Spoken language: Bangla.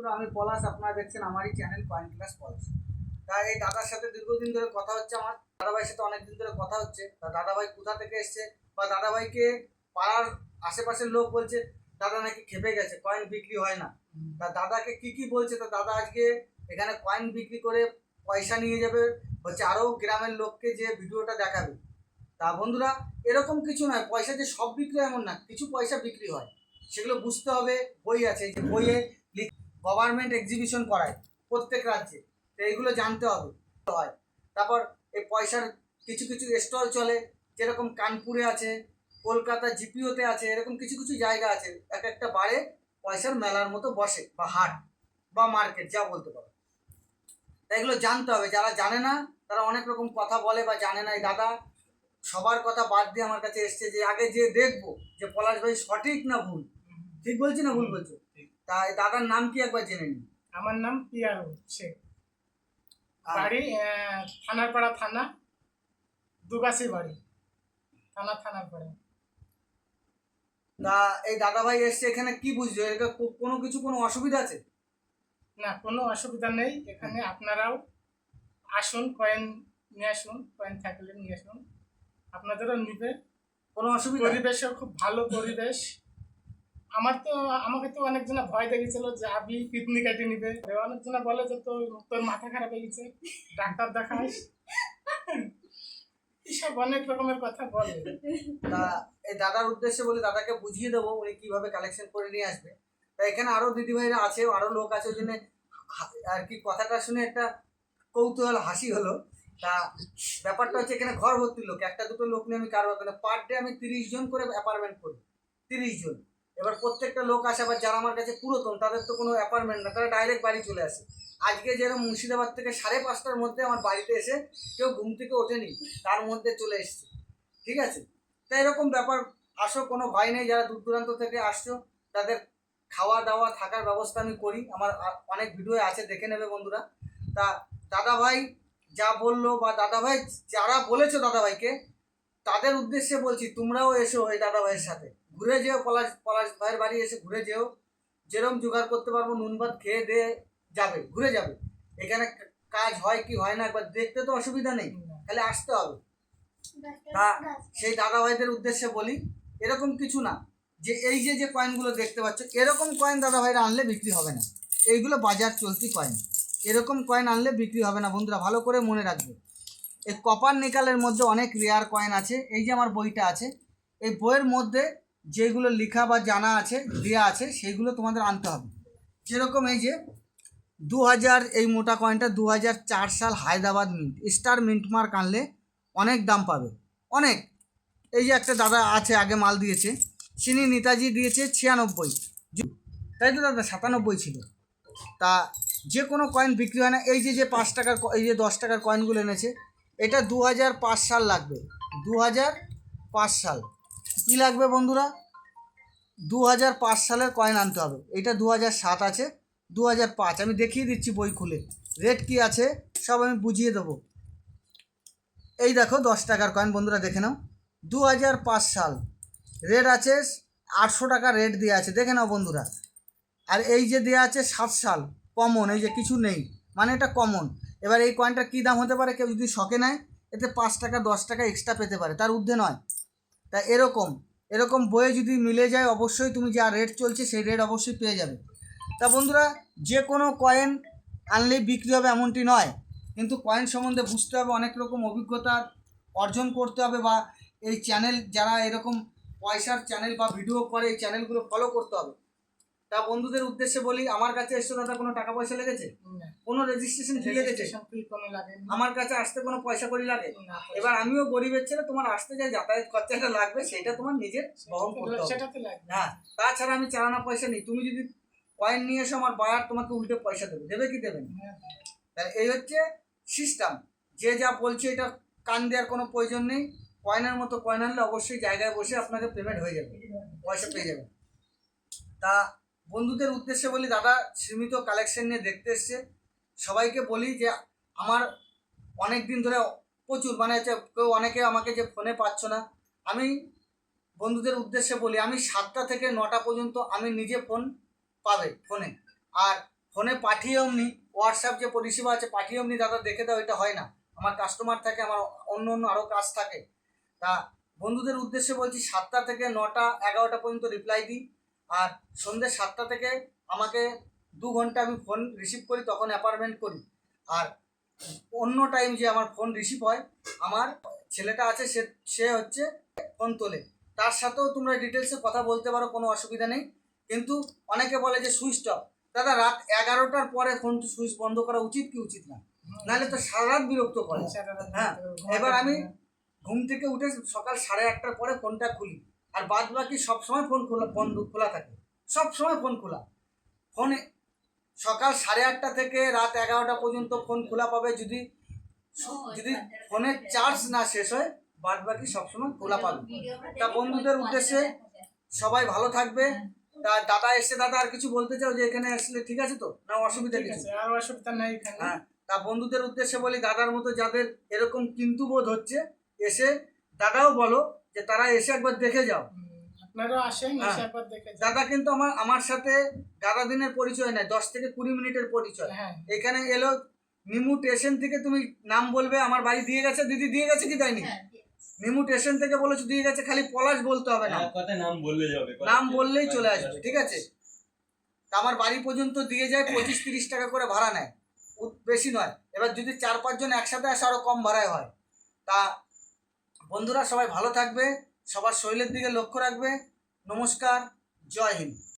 বন্ধুরা, আমি পলাশ, আপনারা দেখছেন আমারই চ্যানেল কয়েন ক্লাস পলাশ তা এই দাদার সাথে দীর্ঘদিন ধরে কথা হচ্ছে আমার। দাদাভাইয়ের সাথে অনেকদিন ধরে কথা হচ্ছে। তা দাদাভাই কোথা থেকে এসছে? বা দাদাভাইকে পাড়ার আশেপাশের লোক বলছে, দাদা নাকি খেপে গেছে কয়েন বিক্রি হয় না। তা দাদাকে কি কি বলছে? তা দাদা আজকে এখানে কয়েন বিক্রি করে পয়সা নিয়ে যাবে। হচ্ছে আরও গ্রামের লোককে যে ভিডিওটা দেখাবে। তা বন্ধুরা, এরকম কিছু নয়। পয়সা যে সব বিক্রি এমন না। কিছু পয়সা বিক্রি হয়। সেগুলো বুঝতে হবে। বই আছে। যে বইয়ে গভর্নমেন্ট এক্সিবিশন করায় প্রত্যেক রাজ্যে। তো এইগুলো জানতে হবে। হয়। তারপর এই পয়সার কিছু কিছু স্টল চলে, যেরকম কানপুরে আছে, কলকাতা জিপিওতে আছে, এরকম কিছু কিছু জায়গা আছে, এক একটা বারে পয়সার মেলার মতো বসে, বা হাট, বা মার্কেট যা বলতে পারো। তাই এগুলো জানতে হবে। যারা জানে না, তারা অনেক রকম কথা বলে বা জানে না। এই দাদা সবার কথা বাদ দিয়ে আমার কাছে এসছে যে, আগে যে দেখব যে পলাশ ভাই সঠিক না ভুল? ঠিক বলছি না ভুল বলছো? তা দাদার নাম কি একবার জেনে নিন? আমার নাম পিয়ারু শেখ বাড়ি থানারপাড়া থানা দুগাছি বাড়ি। থানা থানার পাড়া তা এই দাদা ভাই এসছে এখানে কি বুঝছ এটা কোনো কিছু কোনো অসুবিধা আছে? না কোনো অসুবিধা নেই। এখানে আপনারাও আসুন কয়েন নিয়ে আসুন কয়েন থাকলে নিয়ে আসুন। আপনাদেরও নিবে। কোনো অসুবিধা? পরিবেশও খুব ভালো পরিবেশ। আমার তো, আমাকে তো অনেকজনা ভয় দেখেছিল যে আবি পিকনিক কাটি নিবে। অনেকজনা বলে যে তোর তোর মাথা খারাপ হয়ে গেছে। ডাক্তার দেখাস। এসব অনেক রকমের কথা বলে। তা এই দাদার উদ্দেশ্যে বলে দাদাকে বুঝিয়ে দেবো উনি কীভাবে কালেকশন করে নিয়ে আসবে। তা এখানে আরও দিদিভাইরা আছে, আরও লোক আছে, ওই আর কি কথাটা শুনে একটা কৌতূহল, হাসি হলো। তা ব্যাপারটা হচ্ছে এখানে ঘর ভর্তি লোক। একটা দুটো লোক নিয়ে আমি কারবার করি পার ডে আমি তিরিশ জন করে অ্যাপার্টমেন্ট করি। তিরিশ জন। এবার প্রত্যেকটা লোক আসে আবার যারা আমার কাছে পুরাতন, তাদের তো কোনো অ্যাপার্টমেন্ট না, তারা ডাইরেক্ট বাড়ি চলে আসে। আজকে যেরকম মুর্শিদাবাদ থেকে সাড়ে পাঁচটার মধ্যে আমার বাড়িতে এসে কেউ ঘুম থেকে ওঠেনি, তার মধ্যে চলে এসছে। ঠিক আছে? তা এরকম ব্যাপার, আসো, কোনো ভয় নেই, যারা দূর দূরান্ত থেকে আসছো, তাদের খাওয়া দাওয়া থাকার ব্যবস্থা আমি করি। আমার অনেক ভিডিও আছে, দেখে নেবে বন্ধুরা। তা দাদা ভাই যা বলল, বা দাদা ভাই যারা বলেছ দাদা ভাইকে তাদের উদ্দেশ্যে বলছি, তোমরাও এসো এই দাদা ভাইয়ের সাথে। ঘুরে যেও, পলাশ পলাশ ভাইয়ের বাড়ি এসে ঘুরে যেও। যেরম জোগাড় করতে পারব, নুন ভাত খেয়ে দিয়ে যাবে, ঘুরে যাবে। এখানে কাজ হয় কি হয় না, একবার দেখতে তো অসুবিধা নেই খালি আসতে হবে। তা সেই দাদা ভাইদের উদ্দেশ্যে বলি, এরকম কিছু না, যে এই যে যে কয়েনগুলো দেখতে পাচ্ছ, এরকম কয়েন দাদা ভাইরা আনলে বিক্রি হবে না। এইগুলো বাজার চলতি কয়েন এরকম কয়েন আনলে বিক্রি হবে না, বন্ধুরা, ভালো করে মনে রাখবে। এই কপার নিকালের মধ্যে অনেক রেয়ার কয়েন আছে, এই যে আমার বইটা আছে, এই বইয়ের মধ্যে যেগুলো লেখা বা জানা আছে দেওয়া আছে সেইগুলো তোমাদের আনতে হবে। যেরকম এই যে দু হাজার, এই মোটা কয়েনটা দু হাজার চার সাল Hyderabad mint star mint mark আনলে অনেক দাম পাবে। অনেক। এই যে একটা দাদা আছে, আগে মাল দিয়েছে, চিনি নেতাজি দিয়েছে ছিয়ানব্বই। তাই তো দাদা, সাতানব্বই ছিল। তা যে কোনো কয়েন বিক্রি হয় না। এই যে যে পাঁচ টাকার এই যে দশ টাকার কয়েনগুলো এনেছে, এটা দু হাজার পাঁচ সাল লাগবে। দু হাজার পাঁচ সাল। কী লাগবে বন্ধুরা? দু হাজার পাঁচ সালের কয়েন আনতে হবে। এটা দু হাজার সাত আছে দু হাজার পাঁচ। আমি দেখিয়ে দিচ্ছি বই খুলে। রেট কি আছে, সব আমি বুঝিয়ে দেবো। এই দেখো, দশ টাকার কয়েন বন্ধুরা দেখে নাও। দু হাজার পাঁচ সাল। রেট আছে, আটশো টাকা রেট দেওয়া আছে। দেখে নাও বন্ধুরা। আর এই যে দেওয়া আছে সাত সাল কমন এই যে কিছু নেই। মানে এটা কমন এবার এই কয়েনটার কী দাম হতে পারে, কেউ যদি শখে নেয়, এতে পাঁচ টাকা, দশ টাকা এক্সট্রা পেতে পারে। তার ঊর্ধ্বে নয়। তা এরকম এরকম বইয়ে যদি মিলে যায়, অবশ্যই তুমি যা রেট চলছে সেই রেট অবশ্যই পেয়ে যাবে। তা বন্ধুরা, যে কোনো কয়েন আনলেই বিক্রি হবে এমনটি নয়। কিন্তু কয়েন সম্বন্ধে বুঝতে হবে, অনেক রকম অভিজ্ঞতা অর্জন করতে হবে বা এই চ্যানেল যারা এরকম পয়সার চ্যানেল বা ভিডিও করে, এই চ্যানেলগুলো ফলো করতে হবে। তা বন্ধুদের উদ্দেশ্যে বলি আমার কাছে এসছো দাদা কোনো টাকা পয়সা লেগেছে? কোনো রেজিস্ট্রেশন ফি লেগেছে। আমার কাছে আসতে কোনো পয়সা করি লাগে? এবার আমিও গরিবের ছেলে তোমার আসতে যা যাতায়াত খরচাটা লাগবে সেটা তোমার নিজের বহন করতে হবে। হ্যাঁ তাছাড়া আমি চালানা পয়সা নিই। তুমি যদি কয়েন নিয়ে এসো আমার বায়ার তোমাকে উল্টে পয়সা দেবে। দেবে কি দেবে না? হ্যাঁ, এই হচ্ছে সিস্টেম যে যা বলছে এটা কান দেওয়ার কোনো প্রয়োজন নেই। কয়েনের মতো কয়েন আনলে অবশ্যই জায়গায় বসে আপনাকে পেমেন্ট হয়ে যাবে। পয়সা পেয়ে যাবে। তা বন্ধুদের উদ্দেশ্যে বলি, দাদা সীমিত কালেকশন নিয়ে দেখতে এসছে। সবাইকে বলি যে, আমার অনেক দিন ধরে প্রচুর মানে হচ্ছে কেউ অনেকে আমাকে যে ফোনে পাচ্ছ না, আমি বন্ধুদের উদ্দেশ্যে বলি, আমি সাতটা থেকে নটা পর্যন্ত আমি নিজে ফোন পাবে ফোনে আর ফোনে পাঠিয়ে অমনি হোয়াটসঅ্যাপ যে পরিষেবা আছে পাঠিয়ে অমনি দাদা দেখে দাও, এটা হয় না। আমার কাস্টমার থাকে, আমার অন্য অন্য আরও কাজ থাকে। তা বন্ধুদের উদ্দেশ্যে বলছি, সাতটা থেকে নটা, এগারোটা পর্যন্ত রিপ্লাই দিই। আর সন্ধ্যে সাতটা থেকে আমাকে দু ঘণ্টা আমি ফোন রিসিভ করি তখন অ্যাপার্টমেন্ট করি। আর অন্য টাইম যে আমার ফোন রিসিভ হয় আমার ছেলেটা আছে সে সে হচ্ছে ফোন তোলে। তার সাথেও তোমরা ডিটেলসে কথা বলতে পারো কোনো অসুবিধা নেই। কিন্তু অনেকে বলে যে সুইচ অফ দাদা রাত এগারোটার পরে ফোন সুইচ বন্ধ করা উচিত কি উচিত না? নাহলে তো সারা রাত বিরক্ত করে। হ্যাঁ, এবার আমি- ঘুম থেকে উঠে সকাল সাড়ে আটটার পরে ফোনটা খুলি। আর বাদ বাকি সবসময় ফোন খোলা ফোন খোলা থাকে। সব সময় ফোন খোলা ফোনে সকাল সাড়ে আটটা থেকে রাত এগারোটা পর্যন্ত ফোন খোলা পাবে যদি যদি ফোনের চার্জ না শেষ হয় বাদ বাকি সবসময় খোলা পাবে। তা বন্ধুদের উদ্দেশ্যে সবাই ভালো থাকবে। তা দাদা এসে দাদা আর কিছু বলতে চাও যে এখানে আসলে ঠিক আছে তো? না অসুবিধা কিছু? আর অসুবিধা নাই হ্যাঁ তা বন্ধুদের উদ্দেশ্যে বলি দাদার মতো যাদের এরকম কিন্তু বোধ হচ্ছে এসে দাদাও বলো যে তারা এসে একবার দেখে যাও। আসেন হ্যাঁ। এসে একবার দেখে দাদা কিন্তু আমার আমার সাথে দাদা দিনের পরিচয় নেই দশ থেকে কুড়ি মিনিটের পরিচয়। হ্যাঁ। এখানে এলো নিমু স্টেশন থেকে তুমি নাম বলবে আমার বাড়ি দিয়ে গেছে দিদি দিয়ে গেছে কি তাইনি নিমু স্টেশন থেকে বলেছ দিয়ে গেছে খালি পলাশ বলতে হবে না। নাম বললেই হবে নাম বললেই চলে আসবে ঠিক আছে? তা আমার বাড়ি পর্যন্ত দিয়ে যায় পঁচিশ তিরিশ টাকা করে ভাড়া নেয়। বেশি নয়। এবার যদি চার পাঁচজন একসাথে আসে আরও কম ভাড়ায় হয়। তা বন্ধুরা সবাই ভালো থাকবে সবার শরীরের দিকে লক্ষ্য রাখবে। নমস্কার জয় হিন্দ।